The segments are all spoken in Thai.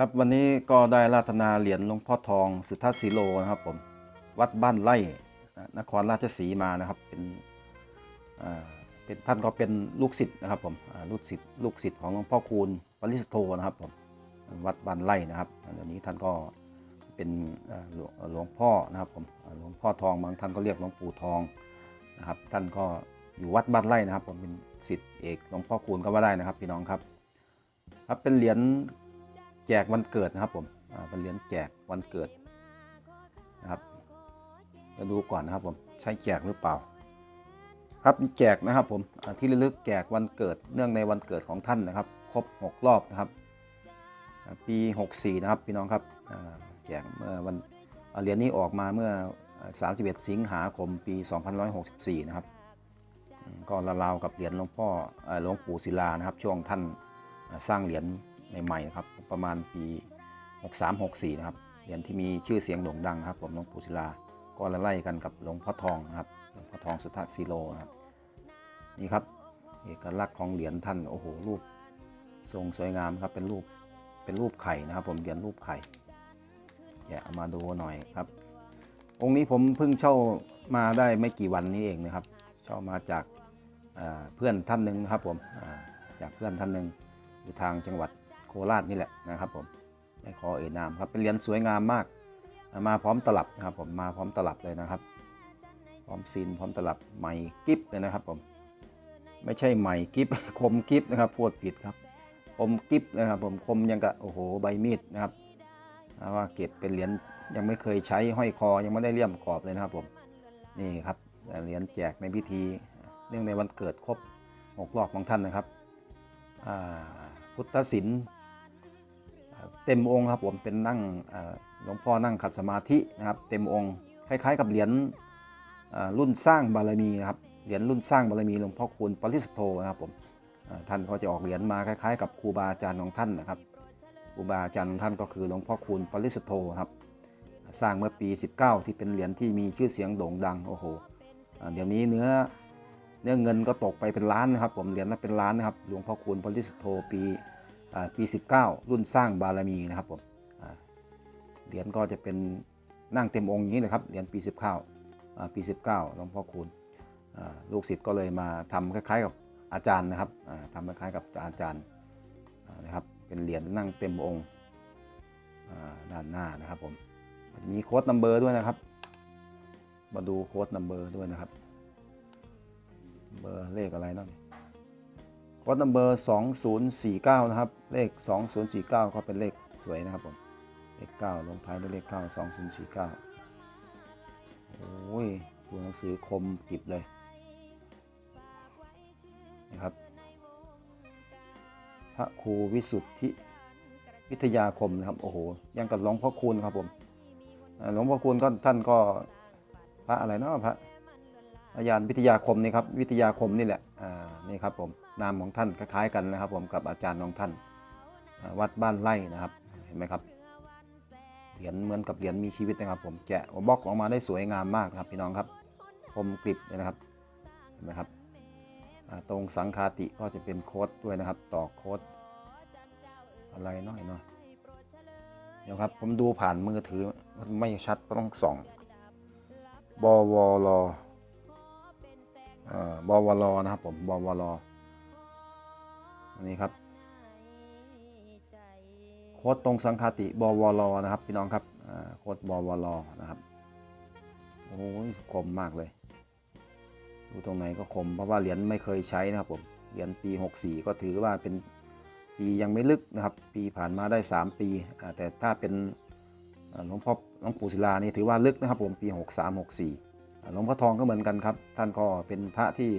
ครับวันนี้ก็ได้ราธนาเหรียญหลวงพ่อทองสุทัศน์สีโลนะครับผมวัดบ้านไร่นครราชสีมานะครับเป็นอ่าเป็นท่านก็เป็นลูกศิษย์นะครับผมลูกศิษย์ลูกศิษย์ของหลวงพ่อคูณปริสุทธโธนะครับผมวัดบ้านไร่นะครับเดี๋ยวนี้ท่านก็เป็นหลวงหลวงพ่อนะครับผมหลวงพ่อทองบางท่านก็เรียกหลวงปู่ทองนะครับท่านก็อยู่วัดบ้านไร่นะครับ ผมเป็นศิษย์เอกหลวงพ่อคูณก็ว่าได้นะครับพี่น้องครับครับเป็นเหรียญ แจกวันเกิดนะครับผมเป็นเหรียญแจกวันเกิดนะครับมาดูก่อนนะครับผมใช่แจกหรือเปล่า ครับแจกนะครับผมที่ระลึกแจกวันเกิดเนื่องในวันเกิดของท่านนะครับ ครบ 6 รอบนะครับ ปี 64 นะครับพี่น้องครับแจกเมื่อวันเหรียญนี้ออกมาเมื่อ 31 สิงหาคมปี 2564 นะครับอืมก็ราวๆกับเหรียญหลวงพ่อหลวงปู่ศิลานะครับ ช่วงท่านสร้างเหรียญ ใหม่ๆนะครับ ประมาณปี 63-64 นะครับเหรียญที่มีชื่อเสียงโด่งดังครับผมหลวงปู่ศิลาก็ละไล่กันกับหลวงพ่อทองนะครับหลวงพ่อทองสุทธสีโลนะครับนี่ครับเอกลักษณ์ของเหรียญท่านโอ้โหรูปทรงสวยงามครับเป็นรูปเป็นรูปไข่นะครับ ผมเหรียญรูปไข่แกะเอามาดูหน่อยครับ องค์นี้ผมเพิ่งเช่ามาได้ไม่กี่วันนี้เองนะครับ เช่ามาจากเพื่อนท่านหนึ่งนะครับผมจากเพื่อนท่านหนึ่งอยู่ทางจังหวัด ราชนี่แหละนะครับผมไม่ขอเอ่ยนามครับเป็นเหรียญสวยงามมาก มาพร้อมตลับนะครับผมมาพร้อมตลับเลยนะครับ พร้อมซีนพร้อมตลับใหม่กิฟเลยนะครับผมไม่ใช่ใหม่กิฟคมกิฟนะครับพูดผิดครับคมกิฟนะครับผมคมยังกะโอ้โหใบมีดนะครับว่าเก็บเป็นเหรียญยังไม่เคยใช้ห้อยคอยังไม่ได้เลี่ยมกรอบเลยนะครับผมนี่ครับเหรียญแจกในพิธีเนื่องในวันเกิดครบหกรอบของท่านนะครับพุทธศิลป์ เต็มองค์ครับผมเป็นนั่งหลวงพ่อนั่งขัดสมาธินะครับ เต็มองค์คล้าย ๆ กับเหรียญรุ่นสร้างบารมีครับเหรียญรุ่นสร้างบารมีหลวงพ่อคูณปริสุทธโธนะครับผมท่านก็จะออกเหรียญมาคล้ายๆ กับครูบาอาจารย์ของท่านนะครับครูบาอาจารย์ของท่านก็คือหลวงพ่อคูณปริสุทธโธครับสร้างเมื่อปี 19 ที่เป็นเหรียญที่มีชื่อเสียงโด่งดังโอ้โหเดี๋ยวนี้เนื้อเนื้อเงินก็ตกไปเป็นล้านนะครับ ผมเหรียญนั้นเป็นล้านนะครับหลวงพ่อคูณปริสุทธโธปี ปี 19 รุ่นสร้างบารมีนะครับผมเหรียญก็จะเป็นนั่งเต็มองค์อย่างนี้เลยครับเหรียญปี 19อ่าปี 19หลวงพ่อคูณลูกศิษย์ก็เลยมาทำคล้ายๆกับอาจารย์นะครับทำคล้ายๆกับอาจารย์นะครับเป็นเหรียญนั่งเต็มองค์ด้านหน้านะครับผมมีโค้ดนัมเบอร์ด้วยนะครับ มาดูโค้ดนัมเบอร์ด้วยนะครับเบอร์เลขอะไรเนั่น โค้ดนัมเบอร์2049 นะครับ เลข 2049 ก็เป็นเลขสวยนะครับผม เลข 9 ลงท้ายด้วยเลข 9 2049 โอ้ย ตัวหนังสือคมกริบเลย นะครับ พระครูวิสุทธิวิทยาคมนะครับ โอ้โห ยังกับหลวงพ่อคูณครับผมหลวงพ่อคูณก็ท่านก็พระอะไรเนาะพระ อาจารย์วิทยาคมนี่ครับวิทยาคมนี่แหละนี่ครับผมนามของท่านคล้ายๆกันนะครับ ผมกับอาจารย์ของท่านวัดบ้านไร่นะครับเห็นไหมครับเหรียญเหมือนกับเหรียญมีชีวิตนะครับ ผมแกะบล็อกออกมาได้สวยงามมากครับพี่น้องครับคมกริบเลยนะครับเห็นไหมครับตรงสังคาติก็จะเป็นโค้ดด้วยนะครับ ต่อโค้ดอะไรน้อยเนาะเดี๋ยวครับผมดูผ่านมือถือมันไม่ชัดก็ต้องส่องบวรออ บวรนะครับผมบวรอันนี้ครับโค้ดตรงสังคาติบวรนะครับ พี่น้องครับโค้ดบวรนะครับโอ้ยคมมากเลย ดูตรงไหนก็คมเพราะว่าเหรียญไม่เคยใช้นะครับผมเหรียญปี 64 ก็ถือว่าเป็นปียังไม่ลึกนะครับ ปีผ่านมาได้ 3 ปี แต่ถ้าเป็นหลวงพ่อหลวงปู่ศิลานี่ถือว่าลึกนะครับผมปี 63 64 หลวงพ่อทองก็เหมือนกันครับ ท่านก็เป็นพระที่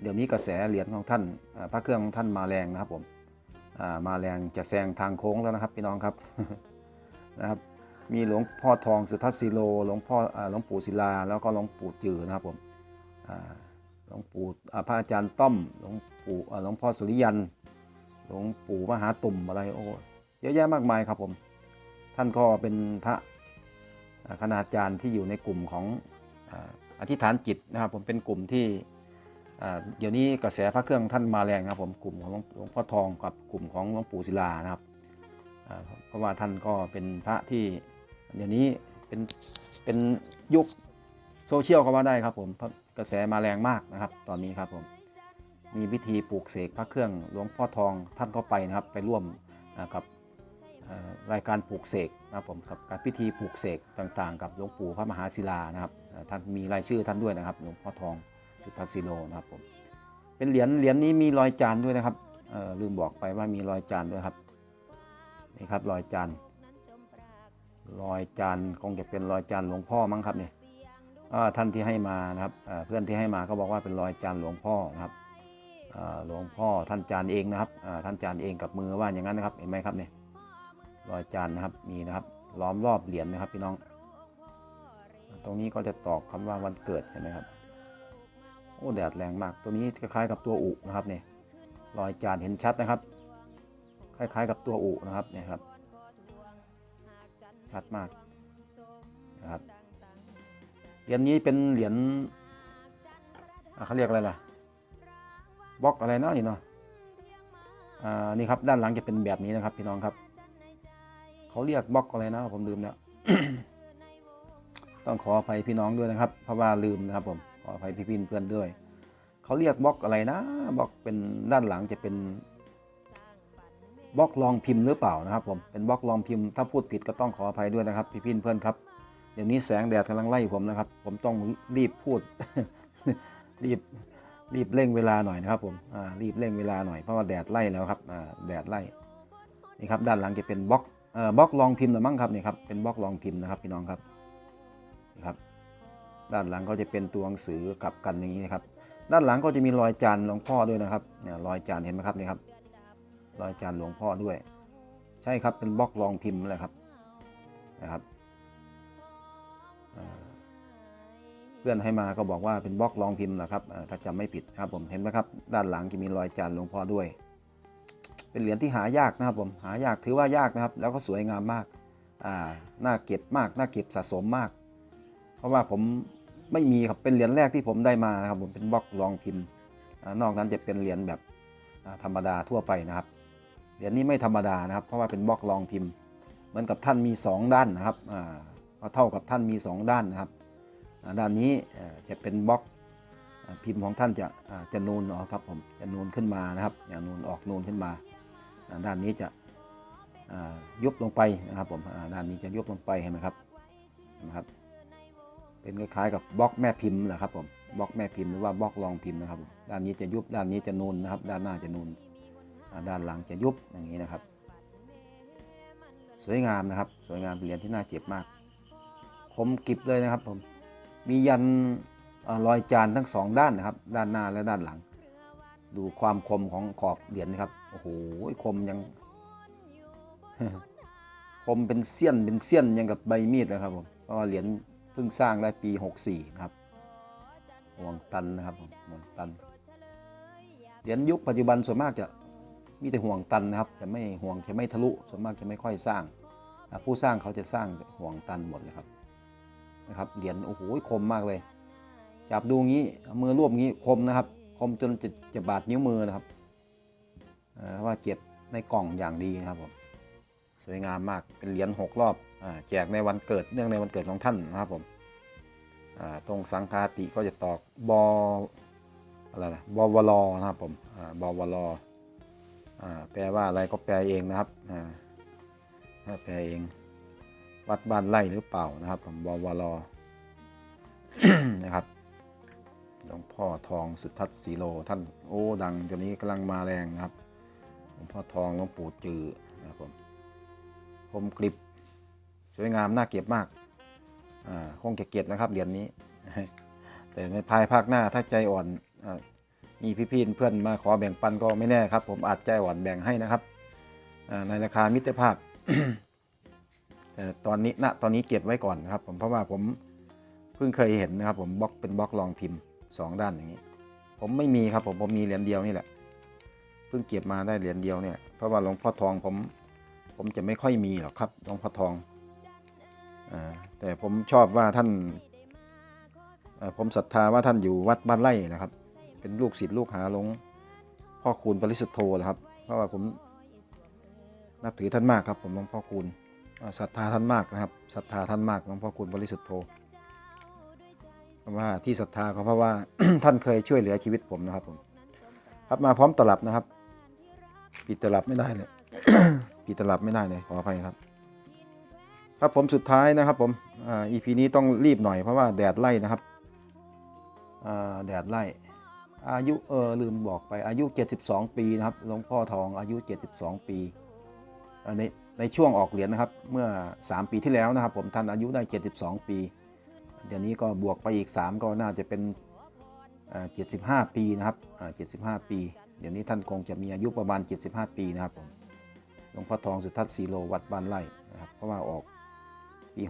เดี๋ยวนี้กระแสเหรียญของท่านพระเครื่องของท่านมาแรงนะครับผมมาแรงจะแซงทางโค้งแล้วนะครับพี่น้องครับนะครับ มีหลวงพ่อทองสุทัศน์สีโลหลวงพ่อหลวงปู่ศิลา แล้วก็หลวงปู่จือนะครับผมหลวงปู่พระอาจารย์ต้อมหลวงปู่หลวงพ่อสุริยันหลวงปู่มหาตุ่มอะไรโอ้เยอะแยะมากมายครับผม ท่านก็เป็นพระคณาจารย์ที่อยู่ในกลุ่มของ อธิษฐานจิตนะครับผมเป็นกลุ่มที่เดี๋ยวนี้กระแสพระเครื่องท่านมาแรงนะครับผมกลุ่มของหลวงพ่อทองกับกลุ่มของหลวงปู่ศิลานะครับเพราะว่าท่านก็เป็นพระที่เดี๋ยวนี้เป็นเป็นยุคโซเชียลก็ว่าได้ครับผมกระแสมาแรงมากนะครับ ตอนนี้ครับผมมีพิธีปลูกเสกพระเครื่องหลวงพ่อทองท่านก็ไปนะครับไปร่วมกับรายการปลูกเสกนะครับผมกับการพิธีปลูกเสกต่างๆ กับหลวงปู่พระมหาศิลานะครับ ท่านมีรายชื่อท่านด้วยนะครับหลวงพ่อทองสุทัศิโลนะครับผมเป็นเหรียญเหรียญนี้มีรอยจานด้วยนะครับลืมบอกไปว่ามีรอยจานด้วยครับนี่ครับรอยจานรอยจานคงจะเป็นรอยจานหลวงพ่อมั้งครับเนี่ยท่านที่ให้มานะครับเพื่อนที่ให้มาก็บอกว่าเป็นรอยจานหลวงพ่อนะครับหลวงพ่อท่านจานเองนะครับท่านจานเองกับมือว่าอย่างนั้นนะครับเห็นไหมครับเนี่ยรอยจานนะครับมีนะครับล้อมรอบเหรียญนะครับพี่น้อง ตรงนี้ก็จะตอกคำว่าวันเกิดเห็นไหมครับ โอ้แดดแรงมาก ตัวนี้คล้ายๆกับตัวอุนะครับเนี่ยรอยจานเห็นชัดนะครับ คล้ายๆกับตัวอุนะครับเนี่ยครับ ชัดมากนะครับ เหรียญนี้เป็นเหรียญเขาเรียกอะไรล่ะบล็อกอะไรเนาะนี่เนาะอ่านี่ครับด้านหลังจะเป็นแบบนี้นะครับพี่น้องครับ เขาเรียกบล็อกอะไรนะผมลืมแล้ว ต้องขออภัยพี่น้องด้วยนะครับ เพราะว่าลืมนะครับผมขออภัยพี่ๆเพื่อนด้วยเขาเรียกบล็อกอะไรนะบล็อกเป็นด้านหลังจะเป็นบล็อกลองพิมพ์หรือเปล่านะครับ ผมเป็นบล็อกลองพิมพ์ถ้าพูดผิดก็ต้องขออภัยด้วยนะครับพี่พี่เพื่อนครับเดี๋ยวนี้แสงแดดกำลังไล่ผมนะครับ ผมต้องรีบพูดรีบรีบเร่งเวลาหน่อยนะครับผมรีบเร่งเวลาหน่อยเพราะว่าแดดไล่แล้วครับแดดไล่นี่ครับด้านหลังจะเป็นบล็อกบล็อกลองพิมพ์หรือมั้งครับนี่ครับเป็นบล็อกลองพิมพ์นะครับพี่น้องครับ นี่ครับด้านหลังก็จะเป็นตัวหนังสือกลับกันอย่างนี้นะครับ ด้านหลังก็จะมีรอยจานหลวงพ่อด้วยนะครับเนี่ยรอยจานเห็นไหมครับนี่ครับ รอยจานหลวงพ่อด้วย ใช่ครับเป็นบล็อกรองพิมพ์แหละครับนะครับเพื่อนให้มาก็บอกว่าเป็นบล็อกรองพิมพ์นะครับถ้าจำไม่ผิดครับผมเห็นไหมครับ ด้านหลังจะมีรอยจานหลวงพ่อด้วย เป็นเหรียญที่หายากนะครับผมหายากถือว่ายากนะครับ แล้วก็สวยงามมากอ่าน่าเก็บมากน่าเก็บสะสมมาก เพราะว่าผมไม่มีครับเป็นเหรียญแรกที่ผมได้มานะครับผมเป็นบล็อกรองพิมพ์อ่านอกนั้นจะเป็นเหรียญแบบธรรมดาทั่วไปนะครับเหรียญนี้ไม่ธรรมดานะครับ เพราะว่าเป็นบล็อกรองพิมพ์ เหมือนกับท่านมี 2 ด้านนะครับก็เท่ากับท่านมี 2 ด้านนะครับด้านนี้จะเป็นบล็อกพิมพ์ของท่านจะจะนูนออกครับผมจะนูนขึ้นมานะครับอย่างนูนออกนูนขึ้นมา ด้านนี้จะยุบลงไปนะครับผมด้านนี้จะยุบลงไปเห็นไหมครับนะครับ เป็นคล้ายๆกับบล็อกแม่พิมพ์แหละครับผมบล็อกแม่พิมพ์หรือว่าบล็อกรองพิมพ์นะครับ ด้านนี้จะยุบด้านนี้จะนูนนะครับ ด้านหน้าจะนูนด้านหลังจะยุบอย่างนี้นะครับ สวยงามนะครับ สวยงามเป็นเหรียญที่น่าเจ็บมาก คมกริบเลยนะครับผมมียันอรอยจานทั้งสองด้านนะครับ ด้านหน้าและด้านหลัง ดูความคมของขอบเหรียญนะครับโอ้โหคมยังคมเป็นเสี้ยนเป็นเสี้ยนยังกับใบมีดนะครับผมเพราะเหรียญ พิ่งสร้างได้ปี 64นะครับห่วงตันนะครับผมห่วงตัน เหรียญยุคปัจจุบันส่วนมากจะมีแต่ห่วงตันนะครับ จะไม่ห่วงจะไม่ทะลุ ส่วนมากจะไม่ค่อยสร้าง ผู้สร้างเขาจะสร้างห่วงตันหมดเลยครับ นะครับ เหรียญโอ้โหคมมากเลย จับดูงี้ มือรวบงี้คมนะครับ คมจนจะจะบาดนิ้วมือนะครับเอ่อว่าเจ็บในกล่องอย่างดีนะครับผม สวยงามมากเป็นเหรียญหกรอบอแจกในวันเกิดเนื่องในวันเกิดของท่านนะครับผมตรงสังฆาติก็จะตอกบออะไรนะบวลนะครับผมอบวลอ่าแปลว่าอะไรก็แปลเองนะครับถ้าแปลเองวัดบ้านไร่หรือเปล่านะครับผมบวลนะครับหลวงพ่อทองสุทัศน์สีโลท่านโอ้ดังจนนี้กำลังมาแรงนะครับหลวงพ่อทองหลวงปู่จือนะครับผม คมกริบ สวยงามน่าเก็บมากอ่าคงจะเก็บนะครับเหรียญนี้ แต่ในภายภาคหน้าถ้าใจอ่อนอามีพี่ๆเพื่อนมาขอแบ่งปันก็ไม่แน่ครับ ผมอาจใจอ่อนแบ่งให้นะครับอ่าในราคามิตรภาพแต่ตอนนี้ณตอนนี้เก็บไว้ก่อนนะครับ ผมเพราะว่าผมเพิ่งเคยเห็นนะครับ ผมบล็อกเป็นบล็อกรองพิมพ์สองด้านอย่างนี้ ผมไม่มีครับผมผมมีเหรียญเดียวนี่แหละเพิ่งเก็บมาได้เหรียญเดียวเนี่ยเพราะว่าหลวงพ่อทองผม ผมจะไม่ค่อยมีหรอกครับหลวงพ่อทองอ่าแต่ผมชอบว่าท่านอ่อผมศรัทธาว่าท่านอยู่วัดบ้านไร่นะครับ เป็นลูกศิษย์ลูกหาหลวงพ่อคูณปริสุทธโธนะครับ เพราะว่าผมนับถือท่านมากครับผมหลวงพ่อคูณศรัทธาท่านมากนะครับศรัทธาท่านมากหลวงพ่อคูณบริสุทธิ์โธเพราะว่าที่ศรัทธาก็เพราะว่าท่านเคยช่วยเหลือชีวิตผมนะครับผมครับมาพร้อมตลับนะครับ ปิดตลับไม่ได้เลย ปิดตลับไม่ได้เลยขออภัยครับ ครับผมสุดท้ายนะครับผมอ่า EP นี้ต้องรีบหน่อยเพราะว่าแดดไล่นะครับอ่าแดดไล่ อายุเออลืมบอกไปอายุ 72 ปีนะครับหลวงพ่อทองอายุ 72 ปีอ่าในในช่วงออกเหรียญนะครับเมื่อ 3 ปีที่แล้วนะครับ ผมท่านอายุได้ 72 ปี เดี๋ยวนี้ก็บวกไปอีก 3 ก็น่าจะเป็นอ่า75 ปีนะครับอ่า75 ปี เดี๋ยวนี้ท่านคงจะมีอายุประมาณ 75 ปีนะครับผม ลวงพ่อทองสุทัศน์สีโลวัดบ้านไร่นะครับเพราะว่าออกปี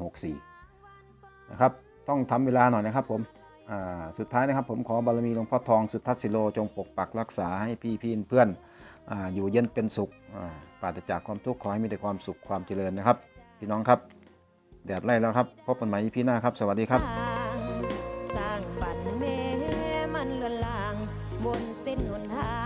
64 นะครับ ต้องทำเวลาหน่อยนะครับผมสุดท้ายนะครับผมขอบารมีหลวงพ่อทองสุทัศน์สิโลจงปกปักรักษาให้พี่พี่เพื่อนออยู่เย็นเป็นสุขอ่าปราศจากความทุกข์ขอให้มีแต่ความสุขความเจริญนะครับ พี่น้องครับแดดไล่แล้วครับพบกันใหม่พี่หน้าครับ สวัสดีครับ สร้างฝันแม่มันเลือนลางบนเส้นหนทาง